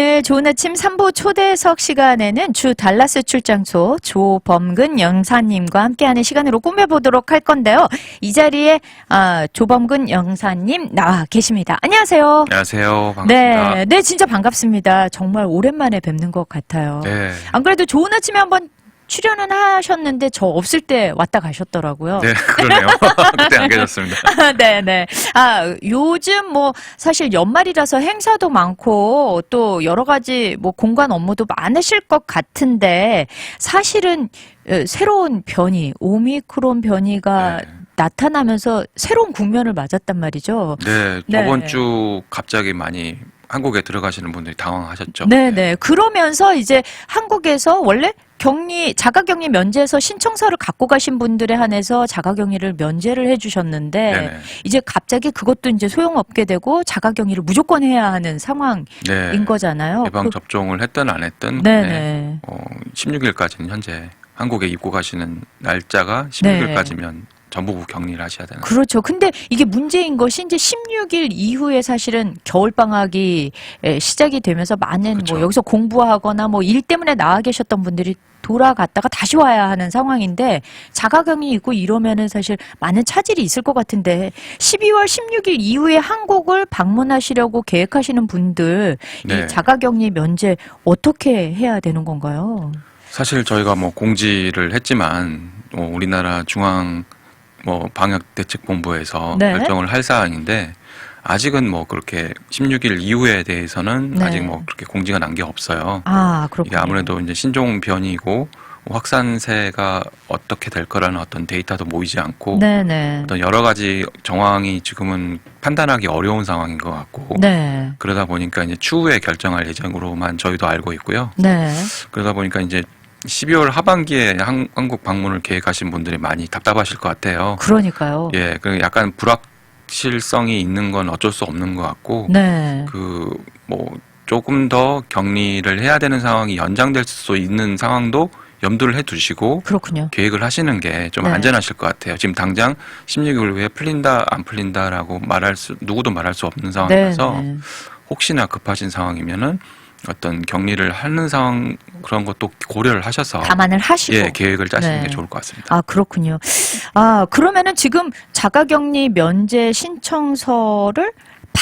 오늘 좋은 아침 3부 초대석 시간에는 주 달라스 출장소 조범근 영사님과 함께하는 시간으로 꾸며보도록 할 건데요. 이 자리에 아, 조범근 영사님 나와 계십니다. 안녕하세요. 안녕하세요. 반갑습니다. 네, 네, 진짜 반갑습니다. 정말 오랜만에 뵙는 것 같아요. 네. 안 그래도 좋은 아침에 한번 출연은 하셨는데 저 없을 때 왔다 가셨더라고요. 네, 그러네요. 그때 안 계셨습니다. 네, 네. 아, 요즘 뭐 사실 연말이라서 행사도 많고 또 여러 가지 뭐 공간 업무도 많으실 것 같은데 사실은 어, 새로운 변이, 오미크론 변이가 네. 나타나면서 새로운 국면을 맞았단 말이죠. 네, 네. 저번 주 갑자기 많이 한국에 들어가시는 분들이 당황하셨죠. 네, 네. 그러면서 이제 한국에서 원래 격리, 자가격리 면제에서 신청서를 갖고 가신 분들에 한해서 자가격리를 면제를 해주셨는데 네네. 이제 갑자기 그것도 이제 소용없게 되고 자가격리를 무조건 해야 하는 상황인 네. 거잖아요. 예방 그- 접종을 했든 안 했든. 네. 어, 16일까지는 현재 한국에 입국하시는 날짜가 네. 16일까지면 전부 격리를 하셔야 되는 거죠. 그렇죠. 근데 이게 문제인 것이 이제 16일 이후에 사실은 겨울 방학이 에, 시작이 되면서 많은 그렇죠. 뭐 여기서 공부하거나 뭐 일 때문에 나와 계셨던 분들이 돌아갔다가 다시 와야 하는 상황인데 자가격리 있고 이러면은 사실 많은 차질이 있을 것 같은데 12월 16일 이후에 한국을 방문하시려고 계획하시는 분들 네. 이 자가격리 면제 어떻게 해야 되는 건가요? 사실 저희가 뭐 공지를 했지만 뭐 우리나라 중앙 뭐 방역 대책 본부에서 네. 결정을 할 사안인데 아직은 뭐 그렇게 16일 이후에 대해서는 네. 아직 뭐 그렇게 공지가 난 게 없어요. 아, 그렇군요. 이게 아무래도 이제 신종 변이고 확산세가 어떻게 될 거라는 어떤 데이터도 모이지 않고 네네. 어떤 여러 가지 정황이 지금은 판단하기 어려운 상황인 것 같고 네. 그러다 보니까 이제 추후에 결정할 예정으로만 저희도 알고 있고요. 네. 그러다 보니까 이제 12월 하반기에 한, 한국 방문을 계획하신 분들이 많이 답답하실 것 같아요. 그러니까요. 예, 그 약간 불확실성이 있는 건 어쩔 수 없는 것 같고 네. 그뭐 조금 더 격리를 해야 되는 상황이 연장될 수 있는 상황도 염두를 해 두시고 그렇군요. 계획을 하시는 게좀 네. 안전하실 것 같아요. 지금 당장 16일 후에 풀린다 안 풀린다라고 말할 수 누구도 말할 수 없는 상황이라서 네. 혹시나 급하신 상황이면은 어떤 격리를 하는 상황 그런 것도 고려를 하셔서 감안을 하시고. 예 계획을 짜시는 네. 게 좋을 것 같습니다. 아, 그렇군요. 아, 그러면은 지금 자가격리 면제 신청서를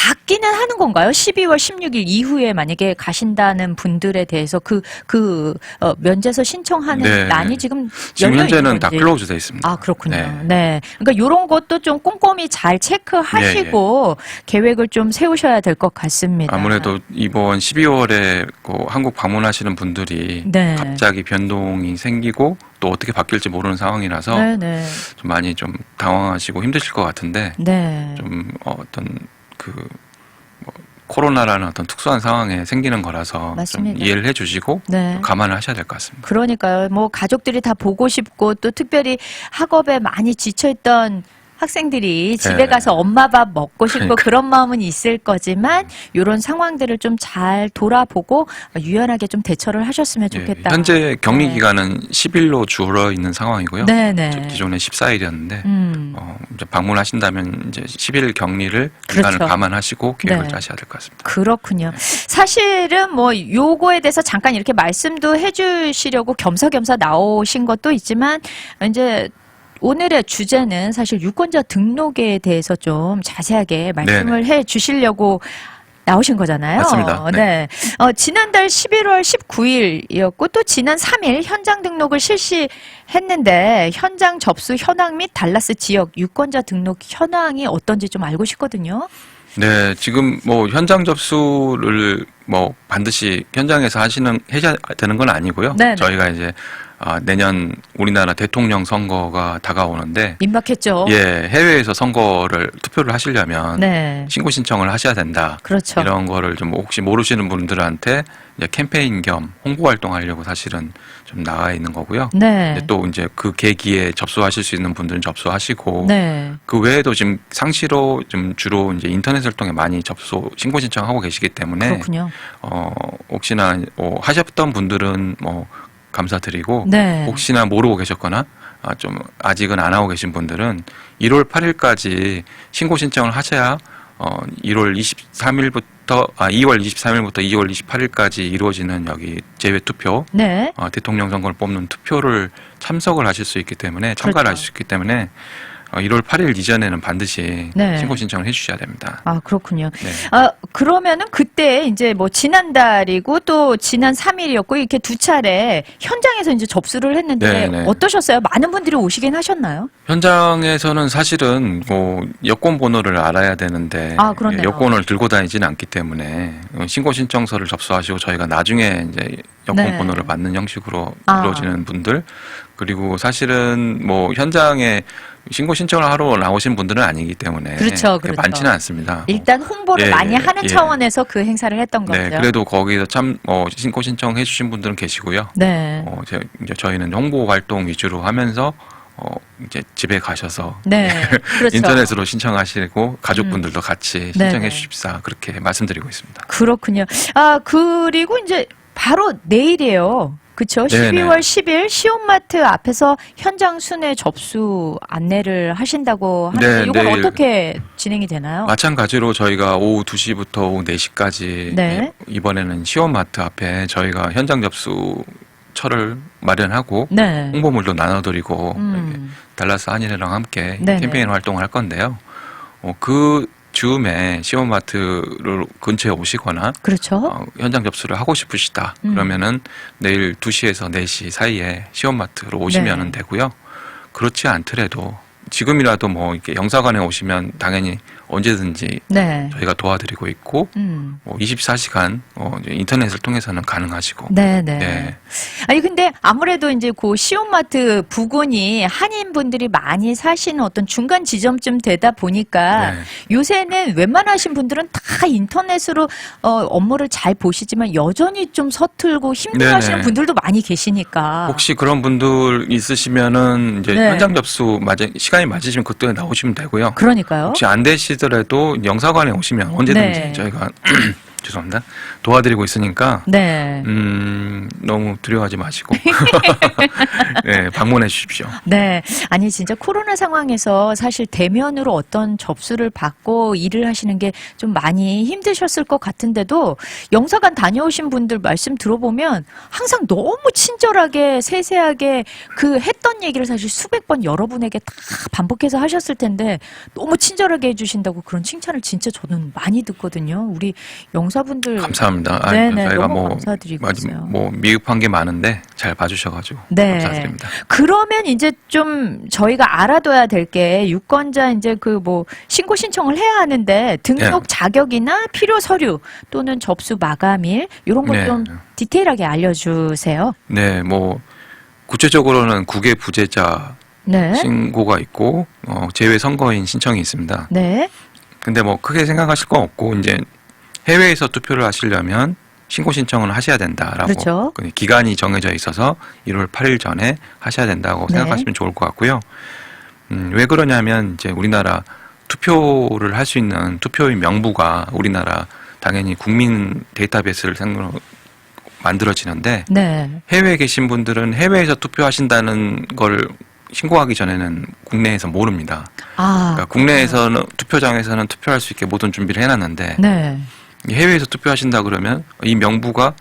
받기는 하는 건가요? 12월 16일 이후에 만약에 가신다는 분들에 대해서 그, 그, 어, 면제서 신청하는 네. 난이 지금 지금 열려 현재는 있는 다 건지. 클로즈 돼 있습니다. 아, 그렇군요. 네. 네. 그러니까 요런 것도 좀 꼼꼼히 잘 체크하시고 계획을 좀 세우셔야 될 것 같습니다. 아무래도 이번 12월에 그 한국 방문하시는 분들이 네. 갑자기 변동이 생기고 또 어떻게 바뀔지 모르는 상황이라서 네, 네. 좀 많이 좀 당황하시고 힘드실 것 같은데 네. 좀 어, 어떤 그 뭐, 코로나라는 어떤 특수한 상황에 생기는 거라서 맞습니다. 좀 이해를 해주시고 네. 좀 감안을 하셔야 될 것 같습니다. 그러니까요. 뭐 가족들이 다 보고 싶고 또 특별히 학업에 많이 지쳐있던 학생들이 집에 네. 가서 엄마 밥 먹고 싶고 그러니까. 그런 마음은 있을 거지만 이런 상황들을 좀 잘 돌아보고 유연하게 좀 대처를 하셨으면 예, 좋겠다. 현재 격리 네. 기간은 10일로 줄어 있는 상황이고요. 네네. 기존에 14일이었는데 음. 어, 이제 방문하신다면 이제 10일 격리를 기간을 그렇죠. 감안하시고 계획을 네. 짜셔야 될 것 같습니다. 그렇군요. 사실은 뭐 요거에 대해서 잠깐 이렇게 말씀도 해주시려고 겸사겸사 나오신 것도 있지만 이제 오늘의 주제는 사실 유권자 등록에 대해서 좀 자세하게 말씀을 해 주시려고 나오신 거잖아요. 맞습니다. 네. 네. 어, 지난달 11월 19일이었고 또 지난 3일 현장 등록을 실시했는데 현장 접수 현황 및 달라스 지역 유권자 등록 현황이 어떤지 좀 알고 싶거든요. 네, 지금 뭐 현장 접수를 뭐 반드시 현장에서 하시는 해야 되는 건 아니고요. 네네. 저희가 이제 아, 내년 우리나라 대통령 선거가 다가오는데 민박했죠. 예, 해외에서 선거를 투표를 하시려면 네. 신고 신청을 하셔야 된다. 그렇죠. 이런 거를 좀 혹시 모르시는 분들한테 이제 캠페인 겸 홍보 활동하려고 사실은 좀 나와 있는 거고요. 네. 근데 또 이제 그 계기에 접수하실 수 있는 분들은 접수하시고 네. 그 외에도 지금 상시로 좀 주로 이제 인터넷을 통해 많이 접수 신고 신청하고 계시기 때문에 그렇군요. 어 혹시나 뭐 하셨던 분들은 뭐 감사드리고 네. 혹시나 모르고 계셨거나 아, 좀 아직은 안 하고 계신 분들은 1월 8일까지 신고 신청을 하셔야 어 1월 23일부터 아 2월 23일부터 2월 28일까지 이루어지는 여기 재외 투표 네. 어, 대통령 선거를 뽑는 투표를 참석을 하실 수 있기 때문에 참가를 그렇죠. 하실 수 있기 때문에 어, 1월 8일 이전에는 반드시 네. 신고 신청을 해주셔야 됩니다. 아, 그렇군요. 네. 아, 그러면은 그때 이제 뭐 지난달이고 또 지난 3일이었고 이렇게 두 차례 현장에서 이제 접수를 했는데 네, 네. 어떠셨어요? 많은 분들이 오시긴 하셨나요? 현장에서는 사실은 뭐 여권 번호를 알아야 되는데 아, 그렇네요. 여권을 들고 다니지는 않기 때문에 신고 신청서를 접수하시고 저희가 나중에 이제 여권 네. 번호를 받는 형식으로 아. 이루어지는 분들 그리고 사실은 뭐 현장에 신고 신청을 하러 나오신 분들은 아니기 때문에 그렇죠, 그렇죠. 많지는 않습니다. 일단 홍보를 예, 많이 예, 하는 예. 차원에서 그 행사를 했던 거죠. 네, 그래도 거기서 참 어, 신고 신청해 주신 분들은 계시고요. 네. 어, 이제, 이제 저희는 홍보 활동 위주로 하면서 어, 이제 집에 가셔서 네. 그렇죠. 음. 인터넷으로 신청하시고 가족분들도 같이 네네. 신청해 주십사 그렇게 말씀드리고 있습니다. 그렇군요. 아, 그리고 이제 바로 내일이에요. 그쵸? 네네. 12월 10일 시온마트 앞에서 현장 순회 접수 안내를 하신다고 하는데 네, 이건. 어떻게 진행이 되나요? 마찬가지로 저희가 오후 2시부터 오후 4시까지 네. 이번에는 시원마트 앞에 저희가 현장 접수처를 마련하고 네. 홍보물도 나눠드리고 음. 달라스 한인회랑 함께 네네. 캠페인 활동을 할 건데요. 어, 그 즈음에 시원마트를 근처에 오시거나 그렇죠. 어, 현장 접수를 하고 싶으시다. 음. 그러면은 내일 2시에서 4시 사이에 시원마트로 오시면 네. 되고요. 그렇지 않더라도 지금이라도 뭐 이렇게 영사관에 오시면 당연히 언제든지 네. 저희가 도와드리고 있고 음. 뭐 24시간 어, 이제 인터넷을 통해서는 가능하시고 네, 네. 네. 아니 근데 아무래도 이제 그 시온마트 부근이 한인 분들이 많이 사시는 어떤 중간 지점쯤 되다 보니까 네. 요새는 웬만하신 분들은 다 인터넷으로 어, 업무를 잘 보시지만 여전히 좀 서툴고 힘들어하시는 네네. 분들도 많이 계시니까. 혹시 그런 분들 있으시면은 이제 네. 현장 접수 맞아 시간이 맞으시면 그때 나오시면 되고요. 그러니까요. 혹시 안 되시 더라도 영사관에 오시면 언제든지 네. 저희가 죄송합니다 도와드리고 있으니까 네. 음 너무 두려워하지 마시고 네 방문해 주십시오. 네. 아니, 진짜 코로나 상황에서 사실 대면으로 어떤 접수를 받고 일을 하시는 게 좀 많이 힘드셨을 것 같은데도 영사관 다녀오신 분들 말씀 들어보면 항상 너무 친절하게 세세하게 그 했던 얘기를 사실 수백 번 여러분에게 다 반복해서 하셨을 텐데 너무 친절하게 해주신다고 그런 칭찬을 진짜 저는 많이 듣거든요. 우리 영사 분들. 감사합니다. 아, 네네, 저희가 너무 뭐, 감사드리고 많이 있어요. 뭐 미흡한 게 많은데 잘 봐주셔가지고 네. 감사드립니다. 그러면 이제 좀 저희가 알아둬야 될 게 유권자 이제 그 뭐 신고 신청을 해야 하는데 등록 네. 자격이나 필요 서류 또는 접수 마감일 이런 것 네. 좀 디테일하게 알려주세요. 네, 뭐 구체적으로는 국외 부재자 네. 신고가 있고 어, 제외 선거인 신청이 있습니다. 네. 근데 뭐 크게 생각하실 거 없고 이제 해외에서 투표를 하시려면 신고 신청을 하셔야 된다라고 그렇죠. 그 기간이 정해져 있어서 1월 8일 전에 하셔야 된다고 네. 생각하시면 좋을 것 같고요. 음, 왜 그러냐면 이제 우리나라 투표를 할 수 있는 투표의 명부가 우리나라 당연히 국민 데이터베이스를 상으로 만들어지는데 네. 해외에 계신 분들은 해외에서 투표하신다는 걸 신고하기 전에는 국내에서 모릅니다. 아. 그러니까 국내에서는 투표장에서는 투표할 수 있게 모든 준비를 해놨는데 네. 해외에서 투표하신다 그러면 이 명부가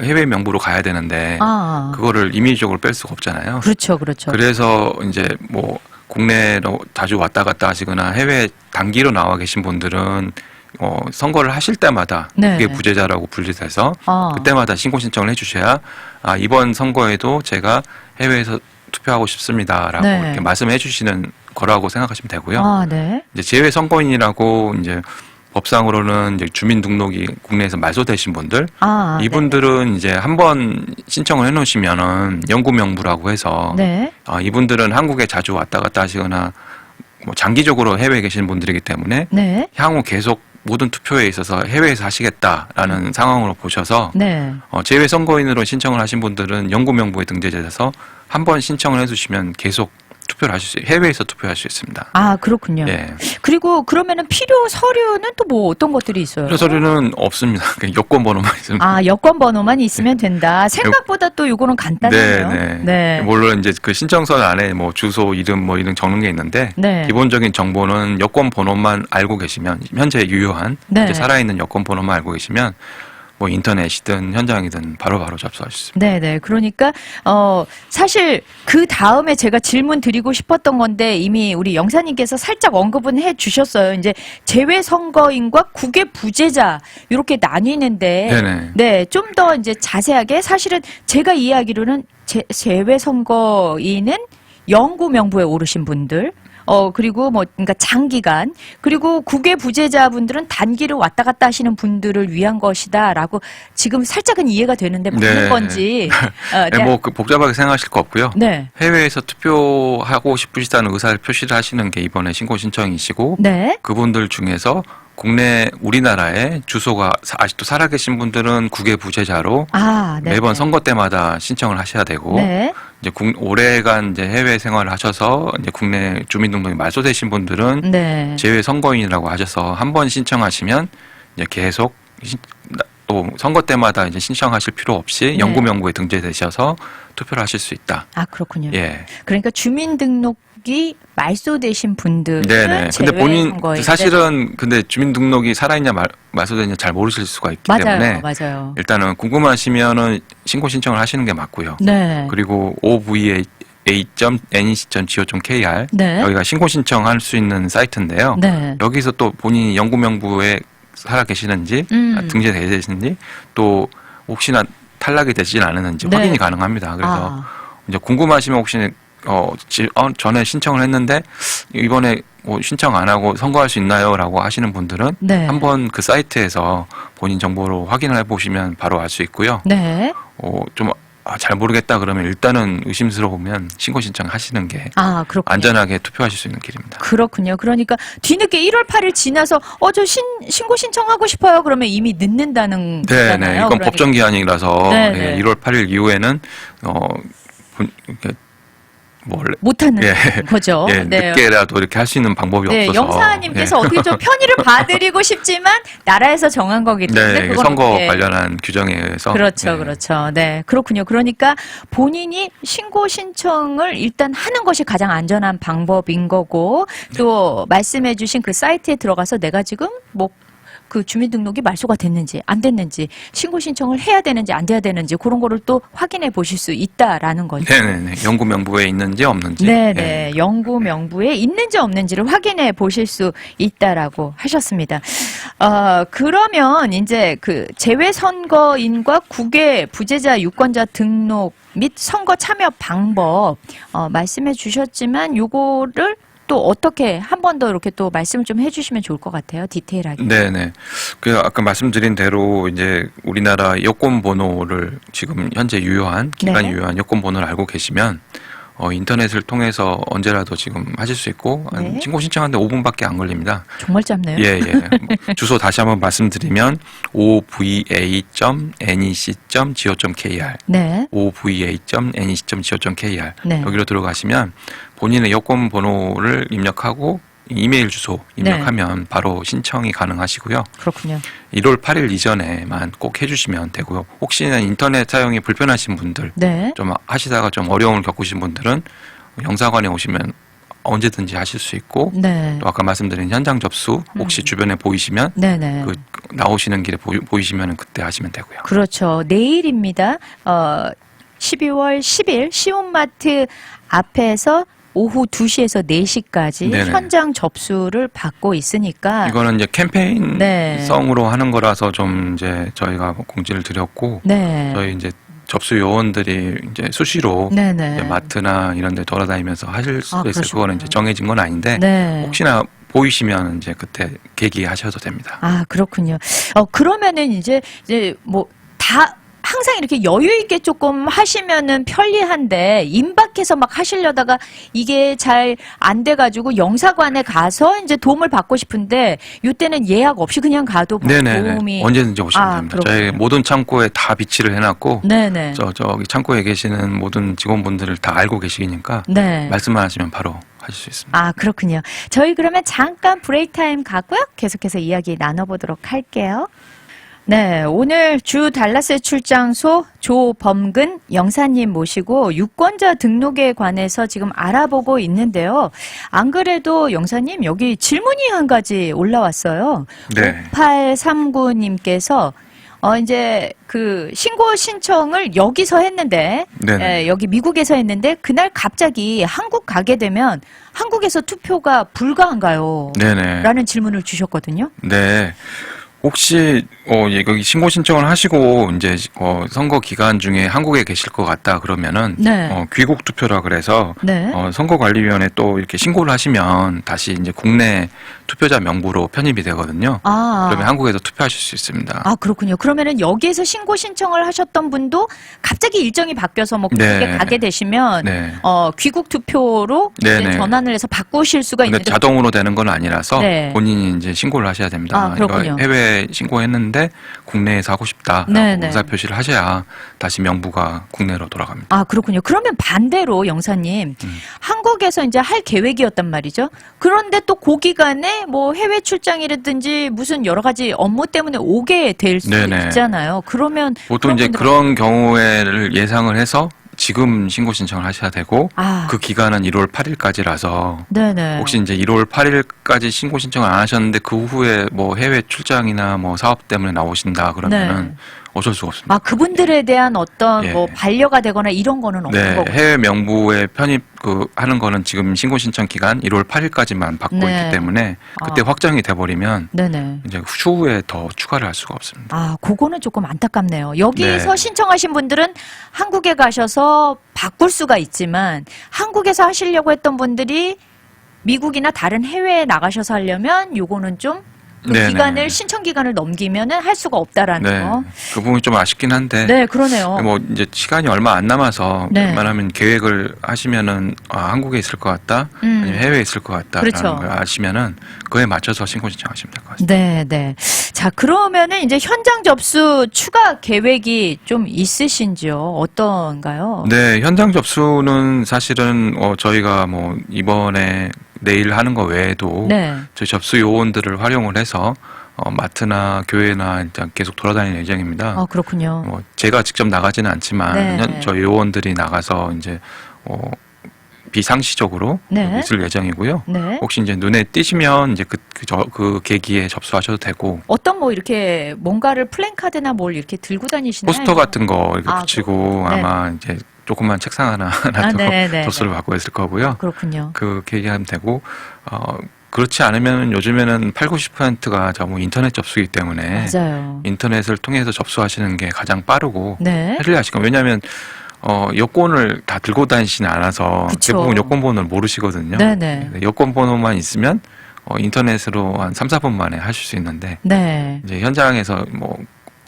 해외 명부로 가야 되는데 아. 그거를 임의적으로 뺄 수가 없잖아요. 그렇죠. 그렇죠. 그래서 이제 뭐 국내로 자주 왔다 갔다 하시거나 해외 단기로 나와 계신 분들은 어, 선거를 하실 때마다 네. 그게 부재자라고 분리돼서 아. 그때마다 신고 신청을 해주셔야 아 이번 선거에도 제가 해외에서 투표하고 싶습니다라고 네. 이렇게 말씀해 주시는 거라고 생각하시면 되고요. 아, 네. 이제 제외 선거인이라고 이제 법상으로는 이제 주민등록이 국내에서 말소되신 분들 아. 이분들은 이제 한 번 신청을 해놓으시면은 영구명부라고 해서 네. 아, 이분들은 한국에 자주 왔다 갔다 하시거나 뭐 장기적으로 해외에 계신 분들이기 때문에 네. 향후 계속 모든 투표에 있어서 해외에서 하시겠다라는 상황으로 보셔서 네. 어, 제외 선거인으로 신청을 하신 분들은 영구명부에 등재돼서 한 번 신청을 해주시면 계속 투표를 하실 수 해외에서 투표할 수 있습니다. 아, 그렇군요. 예. 그리고 그러면은 필요 서류는 또 뭐 어떤 것들이 있어요? 필요 서류는 없습니다. 그냥 여권 번호만 있으면. 아, 여권 번호만 있으면 된다. 생각보다 또 요거는 간단하네요. 네, 네. 물론 이제 그 신청서 안에 뭐 주소, 이름 뭐 이런 적는 게 있는데 네. 기본적인 정보는 여권 번호만 알고 계시면 현재 유효한 네. 이제 살아있는 여권 번호만 알고 계시면 뭐 인터넷이든 현장이든 바로바로 접수할 수 있습니다. 네, 네. 그러니까 어 사실 그 다음에 제가 질문 드리고 싶었던 건데 이미 우리 영사님께서 살짝 언급은 해 주셨어요. 이제 재외 선거인과 국외 부재자 이렇게 나뉘는데 네네. 네, 좀 더 이제 자세하게 사실은 제가 이해하기로는 제, 재외 선거인은 영구 명부에 오르신 분들 어 그리고 뭐 그러니까 장기간 그리고 국외 부재자분들은 단기를 왔다 갔다 하시는 분들을 위한 것이다라고 지금 살짝은 이해가 되는데 맞는 네. 건지 어, 네, 뭐 그 복잡하게 생각하실 거 없고요. 네. 해외에서 투표하고 싶으시다는 의사를 표시를 하시는 게 이번에 신고 신청이시고 네. 그분들 중에서 국내 우리나라에 주소가 사- 아직도 살아계신 분들은 국외 부재자로 아, 네. 매번 선거 때마다 신청을 하셔야 되고 네. 이제 국, 오래간 이제 해외 생활을 하셔서 이제 국내 주민등록이 말소되신 분들은 네. 제외 선거인이라고 하셔서 한 번 신청하시면 이제 계속 신- 나- 또 선거 때마다 이제 신청하실 필요 없이 네. 영구 명부에 등재되셔서 투표를 하실 수 있다. 아, 그렇군요. 예. 그러니까 주민등록 이 말소되신 분들은 네네. 근데 제외 본인 선거인데. 사실은 근데 주민등록이 살아있냐 말, 말소되냐 잘 모르실 수가 있기 맞아요. 때문에 맞아요. 일단은 궁금하시면은 신고 신청을 하시는 게 맞고요. 네. 그리고 ova.nec.go.kr 네. 여기가 신고 신청할 수 있는 사이트인데요. 네. 여기서 또 본인이 영구 명부에 살아 계시는지 음. 아, 등재되어 계시는지 또 혹시나 탈락이 되진 않았는지 네. 확인이 가능합니다. 그래서 아, 이제 궁금하시면 혹시 어, 지- 어, 전에 신청을 했는데 이번에 뭐 신청 안 하고 선거할 수 있나요?라고 하시는 분들은 네. 한번 그 사이트에서 본인 정보로 확인을 해보시면 바로 알 수 있고요. 네. 어, 좀 아, 잘 모르겠다 그러면 일단은 의심스러우면 신고 신청하시는 게 아. 안전하게 투표하실 수 있는 길입니다. 그렇군요. 그러니까 뒤늦게 1월 8일 지나서 어 저 신고 신청하고 싶어요. 그러면 이미 늦는다는 네. 네. 이건 그러니까. 법정 기한이라서 네, 예, 네. 1월 8일 이후에는 어 본- 뭐 못하는 예. 거죠. 예, 늦게라도 이렇게 할 수 있는 방법이 네, 없어서 영사님께서 예. 어떻게 좀 편의를 봐드리고 싶지만 나라에서 정한 거기 때문에 네, 그건 선거 어떻게- 관련한 규정에 의해서 그렇죠, 네. 그렇죠. 네, 그렇군요. 그러니까 본인이 신고 신청을 일단 하는 것이 가장 안전한 방법인 거고 또 말씀해주신 그 사이트에 들어가서 내가 지금 뭐 그 주민등록이 말소가 됐는지 안 됐는지 신고 신청을 해야 되는지 안 돼야 되는지 그런 거를 또 확인해 보실 수 있다라는 거죠. 네네네. 연구 명부에 있는지 없는지. 네, 예. 네. 연구 명부에 있는지 없는지를 확인해 보실 수 있다라고 하셨습니다. 어, 그러면 이제 그 재외 선거인과 국외 부재자 유권자 등록 및 선거 참여 방법 어, 말씀해 주셨지만 요거를 또 어떻게 한 번 더 이렇게 또 말씀을 좀 해주시면 좋을 것 같아요. 디테일하게. 네네. 그 아까 말씀드린 대로 이제 우리나라 여권 번호를 지금 현재 유효한 기간 네. 유효한 여권 번호를 알고 계시면 어 인터넷을 통해서 언제라도 지금 하실 수 있고 한 네. 신고 신청하는데 5분밖에 안 걸립니다. 정말 짧네요. 예, 예. 뭐 주소 다시 한번 말씀드리면 ova.nec.go.kr 네. ova.nec.go.kr 네. 여기로 들어가시면 본인의 여권 번호를 입력하고 이메일 주소 입력하면 바로 신청이 가능하시고요. 그렇군요. 1월 8일 이전에만 꼭 해주시면 되고요. 혹시나 인터넷 사용이 불편하신 분들, 네. 좀 하시다가 좀 어려움을 겪으신 분들은 영사관에 오시면 언제든지 하실 수 있고 네. 또 아까 말씀드린 현장 접수 혹시 음. 주변에 보이시면 네네. 그 나오시는 길에 보이, 보이시면 그때 하시면 되고요. 그렇죠. 내일입니다. 어, 12월 10일 시온마트 앞에서 오후 2시에서 4시까지 네네. 현장 접수를 받고 있으니까 이거는 이제 캠페인성으로 네. 하는 거라서 좀 이제 저희가 공지를 드렸고 네. 저희 이제 접수 요원들이 이제 수시로 네네. 이제 마트나 이런 데 돌아다니면서 하실 수도 아, 있어요. 그러시구나. 그거는 이제 정해진 건 아닌데 네. 혹시나 보이시면 이제 그때 계기하셔도 됩니다. 아, 그렇군요. 어, 그러면은 이제, 이제 뭐, 다, 항상 이렇게 여유 있게 조금 하시면은 편리한데 임박해서 막 하시려다가 이게 잘 안 돼가지고 영사관에 가서 이제 도움을 받고 싶은데 이때는 예약 없이 그냥 가도 네네. 도움이 언제든지 오시면 아, 됩니다. 그렇군요. 저희 모든 창고에 다 비치를 해놨고 네네 저 저기 창고에 계시는 모든 직원분들을 다 알고 계시니까 네. 말씀만 하시면 바로 하실 수 있습니다. 아, 그렇군요. 저희 그러면 잠깐 브레이크 타임 가고요. 계속해서 이야기 나눠보도록 할게요. 네, 오늘 주 달라스 출장소 조범근 영사님 모시고 유권자 등록에 관해서 지금 알아보고 있는데요. 안 그래도 영사님 여기 질문이 한 가지 올라왔어요. 네. 5839님께서 어 이제 그 신고 신청을 여기서 했는데 네네. 예, 여기 미국에서 했는데 그날 갑자기 한국 가게 되면 한국에서 투표가 불가한가요? 네네. 라는 질문을 주셨거든요. 네. 혹시 어 예, 여기 신고 신청을 하시고 이제 어 선거 기간 중에 한국에 계실 것 같다 그러면은 네. 어 귀국 투표라 그래서 네. 어 선거관리위원회 또 이렇게 신고를 하시면 다시 이제 국내 투표자 명부로 편입이 되거든요. 아. 그러면 한국에서 투표하실 수 있습니다. 아, 그렇군요. 그러면은 여기에서 신고 신청을 하셨던 분도 갑자기 일정이 바뀌어서 뭐 그쪽에 네. 가게 되시면 네. 어, 귀국 투표로 이제 네네. 전환을 해서 바꾸실 수가 있는데 자동으로 되는 건 아니라서 네. 본인이 이제 신고를 하셔야 됩니다. 아, 그렇군요. 해외 신고했는데 국내에서 하고 싶다라고 네네. 의사 표시를 하셔야 다시 명부가 국내로 돌아갑니다. 아, 그렇군요. 그러면 반대로 영사님, 음. 한국에서 이제 할 계획이었단 말이죠. 그런데 또그 기간에 뭐 해외 출장이라든지 무슨 여러 가지 업무 때문에 오게 될 수. 있잖아요. 그러면 보통 이제 그런 경우에를 예상을 해서 지금 신고 신청을 하셔야 되고 아, 그 기간은 1월 8일까지라서 네네. 혹시 이제 1월 8일까지 신고 신청을 안 하셨는데 그 후에 뭐 해외 출장이나 뭐 사업 때문에 나오신다 그러면은 어쩔 수가 없습니다. 아, 그분들에 대한 어떤 예. 뭐 반려가 되거나 이런 거는 없는 네, 거고. 해외 명부에 편입 그 하는 거는 지금 신고 신청 기간 1월 8일까지만 받고 네. 있기 때문에 그때 아. 확정이 돼 버리면 네네. 이제 추후에 더 추가를 할 수가 없습니다. 아, 그거는 조금 안타깝네요. 여기서 네. 신청하신 분들은 한국에 가셔서 바꿀 수가 있지만 한국에서 하시려고 했던 분들이 미국이나 다른 해외에 나가셔서 하려면 요거는 좀 그 네네. 기간을 신청 기간을 넘기면은 할 수가 없다라는 네. 거. 그 부분이 좀 아쉽긴 한데 네, 그러네요. 뭐 이제 시간이 얼마 안 남아서 네. 웬만하면 계획을 하시면은 아, 한국에 있을 것 같다 음. 아니면 해외에 있을 것 같다라는 그렇죠. 걸 아시면은 그에 맞춰서 신고 신청하시면 될 것 같습니다. 네, 네. 자, 그러면은 이제 현장 접수 추가 계획이 좀 있으신지요? 어떤가요? 네, 현장 접수는 사실은 어, 저희가 뭐 이번에 내일 하는 거 외에도 네. 저희 접수 요원들을 활용을 해서 어, 마트나 교회나 일단 계속 돌아다니는 예정입니다. 아, 그렇군요. 뭐 제가 직접 나가지는 않지만 네. 현- 저희 요원들이 나가서 이제 어, 비상시적으로 네. 있을 예정이고요. 네. 혹시 이제 눈에 띄시면 이제 그, 그, 저, 그 계기에 접수하셔도 되고 어떤 뭐 이렇게 뭔가를 플랜카드나 뭘 이렇게 들고 다니시나요? 포스터 같은 거 이렇게 아, 붙이고 네. 아마 이제 조그만 책상 하나 아. 접수를 받고 있을 거고요. 그렇군요. 그 계기하면 되고 어 그렇지 않으면 요즘에는 8, 90%가 전부 인터넷 접수이기 때문에 맞아요. 인터넷을 통해서 접수하시는 게 가장 빠르고 네. 편리하시고 왜냐하면 어 여권을 다 들고 다니시는 않아서 그쵸. 대부분 여권 번호를 모르시거든요. 네네. 네, 여권 번호만 있으면 어 인터넷으로 한 3, 4분 만에 하실 수 있는데 네. 이제 현장에서 뭐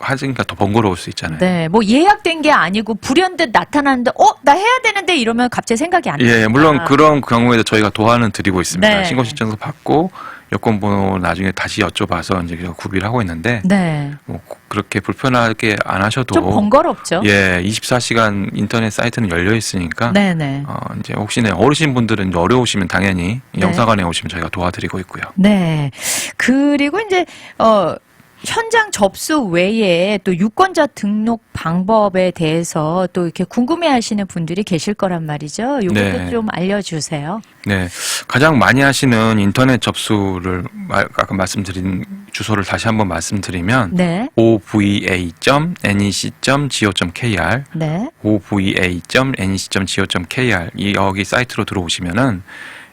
하시니까 더 번거로울 수 있잖아요. 네. 뭐 예약된 게 아니고 불현듯 나타나는데, 어, 나 해야 되는데 이러면 갑자기 생각이 안 나요. 예, 물론 그런 경우에도 저희가 도와는 드리고 있습니다. 네. 신고 신청서 받고 여권 번호 나중에 다시 여쭤봐서 이제 구비를 하고 있는데 네. 뭐 그렇게 불편하게 안 하셔도 좀 번거롭죠? 예, 24시간 인터넷 사이트는 열려 있으니까 네네. 어, 이제 혹시나 어르신 분들은 어려우시면 당연히 네. 영사관에 오시면 저희가 도와드리고 있고요. 네. 그리고 이제, 어, 현장 접수 외에 또 유권자 등록 방법에 대해서 또 이렇게 궁금해 하시는 분들이 계실 거란 말이죠. 요것도 네. 좀 알려주세요. 네, 가장 많이 하시는 인터넷 접수를 말- 아까 말씀드린 주소를 다시 한번 말씀드리면 네. ova.nec.go.kr 네. ova.nec.go.kr 이 여기 사이트로 들어오시면은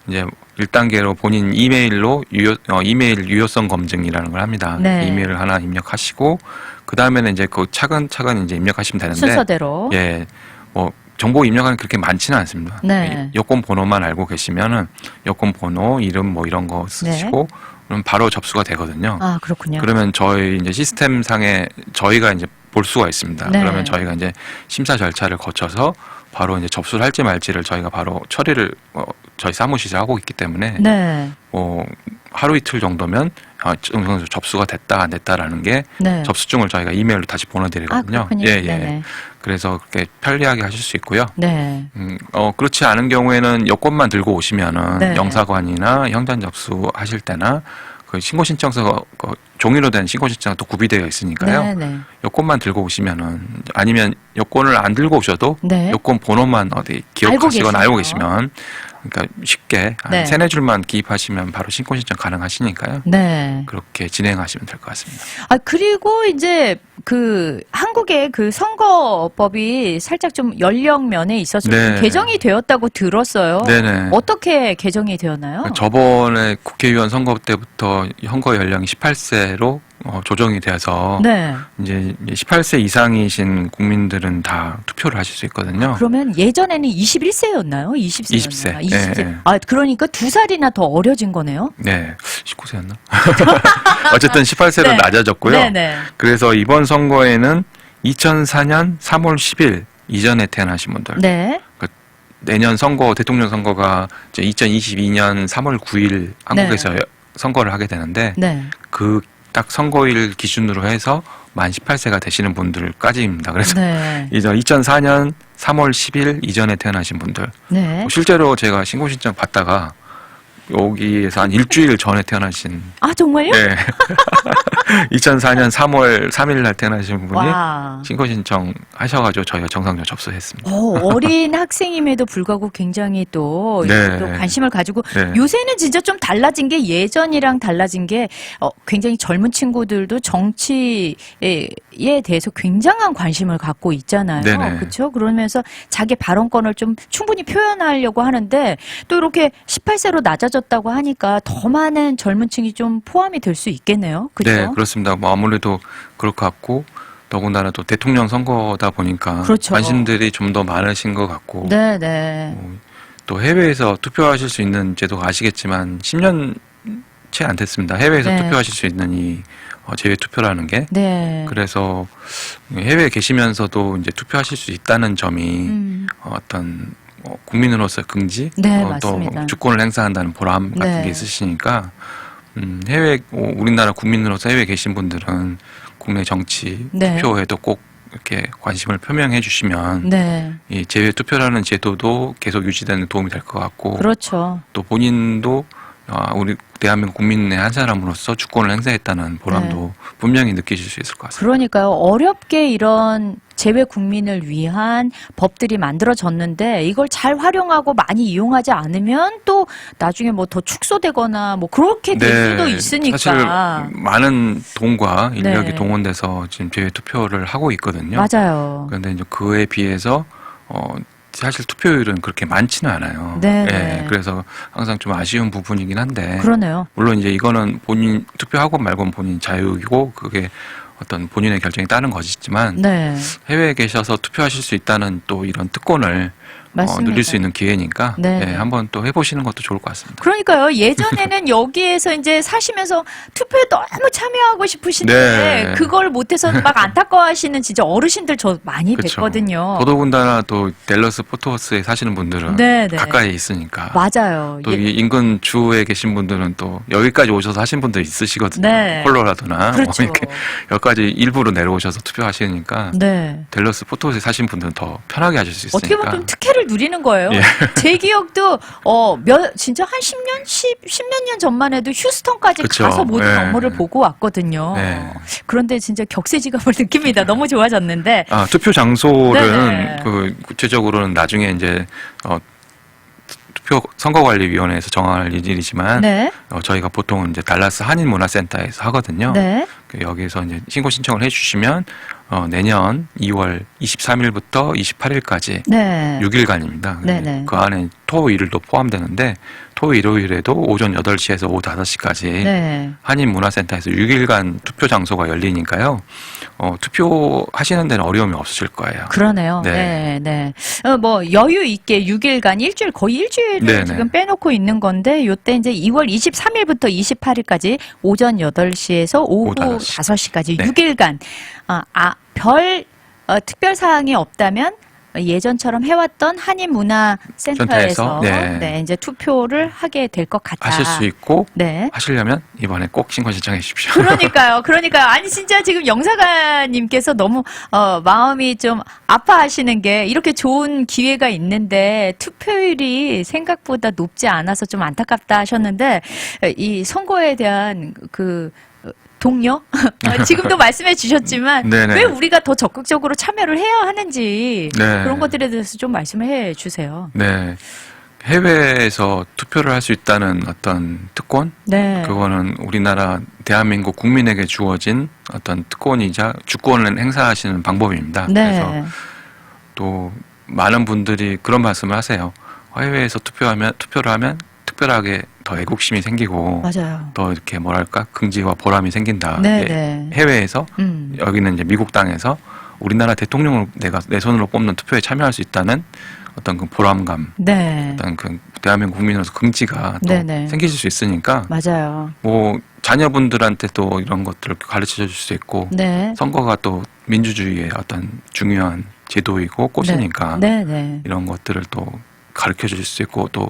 이제 1단계로 본인 이메일로 유효, 어, 이메일 유효성 검증이라는 걸 합니다. 네. 이메일을 하나 입력하시고 그 다음에는 이제 그 차근차근 이제 입력하시면 되는데 순서대로. 예, 뭐 정보 입력하는 게 그렇게 많지는 않습니다. 네. 이 여권 번호만 알고 계시면은 여권 번호, 이름 뭐 이런 거 쓰시고 그럼 바로 접수가 되거든요. 아, 그렇군요. 그러면 저희 이제 시스템 상에 저희가 이제 볼 수가 있습니다. 네. 그러면 저희가 이제 심사 절차를 거쳐서 바로 이제 접수를 할지 말지를 저희가 바로 처리를 어, 저희 사무실에서 하고 있기 때문에 네. 뭐 하루 이틀 정도면 아, 접수가 됐다 안 됐다라는 게 네. 접수증을 저희가 이메일로 다시 아, 보내드리거든요. 그렇군요. 예, 예. 네네. 그래서 그렇게 편리하게 하실 수 있고요. 네. 음, 어, 그렇지 않은 경우에는 여권만 들고 오시면은 네. 영사관이나 형단 접수 하실 때나 그 신고 신청서 그 종이로 된 신고 신청은 또 구비되어 있으니까요. 네네. 여권만 들고 오시면은 아니면 여권을 안 들고 오셔도 네. 여권 번호만 어디 알고 기억하시거나 알고 계시면. 계시면 그러니까 쉽게 네. 한 세네 줄만 기입하시면 바로 신고 신청 가능하시니까요. 네. 그렇게 진행하시면 될 것 같습니다. 아, 그리고 이제 그 한국의 그 선거법이 살짝 좀 연령 면에 있어서 좀 네. 개정이 되었다고 들었어요. 네네. 어떻게 개정이 되었나요? 저번에 국회의원 선거 때부터 선거 연령이 18세로 어, 조정이 되어서 네. 이제 18세 이상이신 국민들은 다 투표를 하실 수 있거든요. 그러면 예전에는 21세였나요? 20세였나요? 20 세. 예, 예. 아, 그러니까 두 살이나 더 어려진 거네요. 네, 19세였나? 어쨌든 18세로 네. 낮아졌고요. 네 네. 그래서 이번 선거에는 2004년 3월 10일 이전에 태어나신 분들, 네. 내년 선거 대통령 선거가 이제 2022년 3월 9일 한국에서 선거를 하게 되는데 네. 그 딱 선거일 기준으로 해서 만 18세가 되시는 분들까지입니다. 그래서 네. 이제 2004년 3월 10일 이전에 태어나신 분들 네. 실제로 제가 신고 신청 받다가 여기에서 한 일주일 전에 태어나신 아, 정말요? 네. 2004년 3월 3일 날 태어나신 분이 와. 신고 신청 하셔가지고 저희가 정상적으로 접수했습니다. 어, 어린 학생임에도 불구하고 굉장히 또, 네. 또 관심을 가지고 네. 요새는 진짜 좀 달라진 게 예전이랑 달라진 게 어, 굉장히 젊은 친구들도 정치에 대해서 굉장한 관심을 갖고 있잖아요. 네네. 그렇죠? 그러면서 자기 발언권을 좀 충분히 표현하려고 하는데 또 이렇게 18세로 낮아 졌다고 하니까 더 많은 젊은 층이 좀 포함이 될 수 있겠네요. 그렇죠? 네, 그렇습니다. 뭐 아무래도 그럴 것 같고 더군다나 또 대통령 선거다 보니까 그렇죠. 관심들이 좀 더 많으신 것 같고 네, 네. 뭐 또 해외에서 투표하실 수 있는 제도가 아시겠지만 10년 채 안 됐습니다. 해외에서 네. 투표하실 수 있는 이 어, 제외 투표라는 게 네. 그래서 해외에 계시면서도 이제 투표하실 수 있다는 점이 음. 어, 어떤 어, 국민으로서 긍지 네, 어, 또 맞습니다. 주권을 행사한다는 보람 같은 네. 게 있으시니까 음, 해외 어, 우리나라 국민으로서 해외에 계신 분들은 국내 정치 네. 투표에도 꼭 이렇게 관심을 표명해 주시면 네. 이 제외 투표라는 제도도 계속 유지되는 데 도움이 될 것 같고 그렇죠. 또 본인도 아, 우리 대한민국 국민의 한 사람으로서 주권을 행사했다는 보람도 분명히 느끼실 수 있을 것 같습니다. 그러니까요. 어렵게 이런 재외 국민을 위한 법들이 만들어졌는데 이걸 잘 활용하고 많이 이용하지 않으면 또 나중에 뭐 더 축소되거나 뭐 그렇게 될 수도 있으니까. 네. 사실 많은 돈과 인력이 네. 동원돼서 지금 제외 투표를 하고 있거든요. 맞아요. 그런데 이제 그에 비해서 어 사실 투표율은 그렇게 많지는 않아요. 네, 예, 네. 그래서 항상 좀 아쉬운 부분이긴 한데 그러네요. 물론 이제 이거는 본인 투표하고 말고는 본인 자유이고 그게 어떤 본인의 결정이 따른 것이지만 네. 해외에 계셔서 투표하실 수 있다는 또 이런 특권을 어, 맞습니다. 누릴 수 있는 기회니까 네. 예, 한번 또 해보시는 것도 좋을 것 같습니다. 그러니까요. 예전에는 여기에서 이제 사시면서 투표에 너무 참여하고 싶으신데 네. 그걸 못해서 막 안타까워하시는 진짜 어르신들 저 많이 그쵸. 뵀거든요. 더더군다나 또 델러스 포토스에 사시는 분들은 어. 네, 네. 가까이 있으니까 맞아요. 또 예. 이 인근 주에 계신 분들은 또 여기까지 오셔서 하신 분들 있으시거든요. 네. 콜로라도나 뭐 그렇죠. 이렇게 여기까지 일부러 내려오셔서 투표하시니까 네. 델러스 포토스에 사신 분들은 더 편하게 하실 수 어떻게 있으니까. 보면 좀 특혜를 누리는 거예요. 예. 제 기억도 어 몇 진짜 한 10년 10 10몇 년 전만 해도 휴스턴까지 그쵸. 가서 모든 예. 업무를 보고 왔거든요. 네. 그런데 진짜 격세지감을 느낍니다. 너무 좋아졌는데. 아, 투표 장소는 네네. 그 구체적으로는 나중에 이제 어 투표 선거관리위원회에서 정할 일이지만 네. 어, 저희가 보통 이제 달라스 한인문화센터에서 하거든요. 네. 그 여기서 이제 신고 신청을 해주시면 어, 내년 2월 23일부터 28일까지 네. 6일간입니다. 네네. 그 안에 토 일요일도 포함되는데 토 일요일에도 오전 8시에서 오후 5시까지 네. 한인문화센터에서 6일간 투표 장소가 열리니까요. 어, 투표하시는 데는 어려움이 없으실 거예요. 그러네요. 네. 네, 네. 어, 뭐 여유 있게 6일간 일주일 거의 일주일을 네네. 지금 빼놓고 있는 건데 요때 이제 2월 23일부터 28일까지 오전 8시에서 오후 오후 오후 5시. 5시 까지 네. 6일간 아, 아, 별 어, 특별 사항이 없다면 예전처럼 해왔던 한인문화센터에서 센터에서, 네. 네, 이제 투표를 하게 될 것 같다. 하실 수 있고 네. 하시려면 이번에 꼭 신고 신청해 주십시오. 그러니까요, 그러니까요. 아니 진짜 지금 영사관님께서 너무 어, 마음이 좀 아파하시는 게 이렇게 좋은 기회가 있는데 투표율이 생각보다 높지 않아서 좀 안타깝다 하셨는데 이 선거에 대한 그 동료 어, 지금도 말씀해 주셨지만 네네. 왜 우리가 더 적극적으로 참여를 해야 하는지 네. 그런 것들에 대해서 좀 말씀을 해 주세요. 네. 해외에서 투표를 할 수 있다는 어떤 특권 네. 그거는 우리나라 대한민국 국민에게 주어진 어떤 특권이자 주권을 행사하시는 방법입니다. 그래서 네. 또 많은 분들이 그런 말씀을 하세요. 해외에서 투표하면 투표를 하면 특별하게 더 애국심이 생기고 맞아요. 더 이렇게 뭐랄까 긍지와 보람이 생긴다. 네, 예, 네. 해외에서 음. 여기는 이제 미국 땅에서 우리나라 대통령을 내가 내 손으로 뽑는 투표에 참여할 수 있다는 어떤 그 보람감, 네. 어떤 그 대한민국 국민으로서 긍지가 또 네 네. 생기실 수 있으니까 맞아요. 뭐 자녀분들한테 또 이런 것들을 가르쳐 줄 수 있고 네. 선거가 또 민주주의의 어떤 중요한 제도이고 꽃이니까 네, 네. 이런 것들을 또 가르쳐 줄 수 있고 또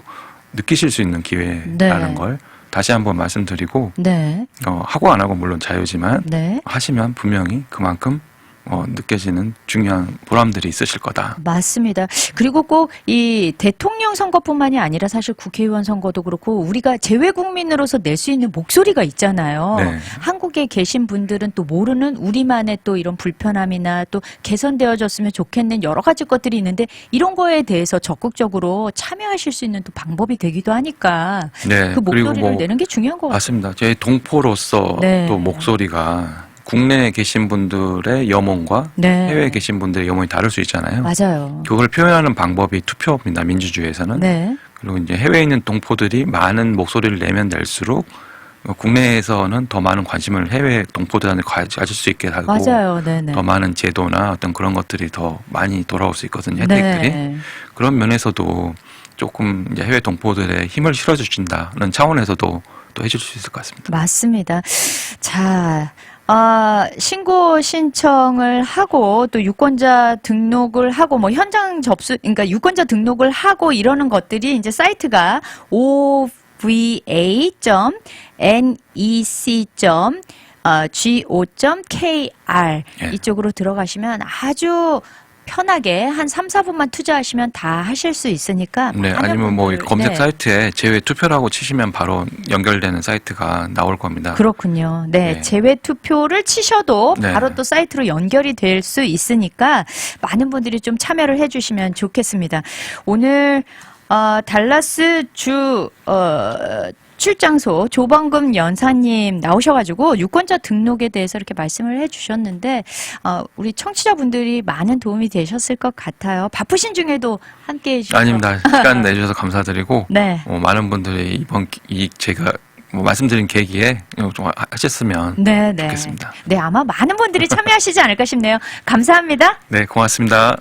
느끼실 수 있는 기회라는 네. 걸 다시 한번 말씀드리고 네. 어, 하고 안 하고 물론 자유지만 네. 하시면 분명히 그만큼 어, 느껴지는 중요한 보람들이 있으실 거다. 맞습니다. 그리고 꼭 이 대통령 선거뿐만이 아니라 사실 국회의원 선거도 그렇고 우리가 재외 국민으로서 낼 수 있는 목소리가 있잖아요. 네. 한국에 계신 분들은 또 모르는 우리만의 또 이런 불편함이나 또 개선되어졌으면 좋겠는 여러 가지 것들이 있는데 이런 거에 대해서 적극적으로 참여하실 수 있는 또 방법이 되기도 하니까 네. 그 그리고 목소리를 뭐 내는 게 중요한 것 같아요. 맞습니다. 저희 동포로서 네. 또 목소리가 국내에 계신 분들의 염원과 네. 해외에 계신 분들의 염원이 다를 수 있잖아요. 맞아요. 그걸 표현하는 방법이 투표입니다. 민주주의에서는. 네. 그리고 이제 해외에 있는 동포들이 많은 목소리를 내면 낼수록 국내에서는 더 많은 관심을 해외 동포들한테 가- 가질 수 있게 하고 맞아요. 네, 네. 더 많은 제도나 어떤 그런 것들이 더 많이 돌아올 수 있거든요. 혜택들이. 네. 그런 면에서도 조금 이제 해외 동포들의 힘을 실어주신다는 차원에서도 또 해줄 수 있을 것 같습니다. 맞습니다. 자, 아, 신고 신청을 하고 또 유권자 등록을 하고 뭐 현장 접수, 그러니까 유권자 등록을 하고 이러는 것들이 이제 사이트가 ova.nec.go.kr 예. 이쪽으로 들어가시면 아주 편하게 한 3, 4분만 투자하시면 다 하실 수 있으니까 네, 아니면 뭐 분들, 검색 네. 사이트에 제외 투표라고 치시면 바로 연결되는 사이트가 나올 겁니다. 그렇군요. 네, 네. 재외 투표를 치셔도 네. 바로 또 사이트로 연결이 될 수 있으니까 많은 분들이 좀 참여를 해주시면 좋겠습니다. 오늘 어, 달라스 주 어, 출장소 조범금 연사님 나오셔가지고 유권자 등록에 대해서 이렇게 말씀을 해주셨는데 어, 우리 청취자분들이 많은 도움이 되셨을 것 같아요. 바쁘신 중에도 함께해 주셔서 아닙니다. 시간 내주셔서 감사드리고 네. 어, 많은 분들이 이번 기- 이 제가 뭐 말씀드린 계기에 좀 하- 하셨으면 네, 네. 좋겠습니다. 네, 아마 많은 분들이 참여하시지 않을까 싶네요. 감사합니다. 네, 고맙습니다.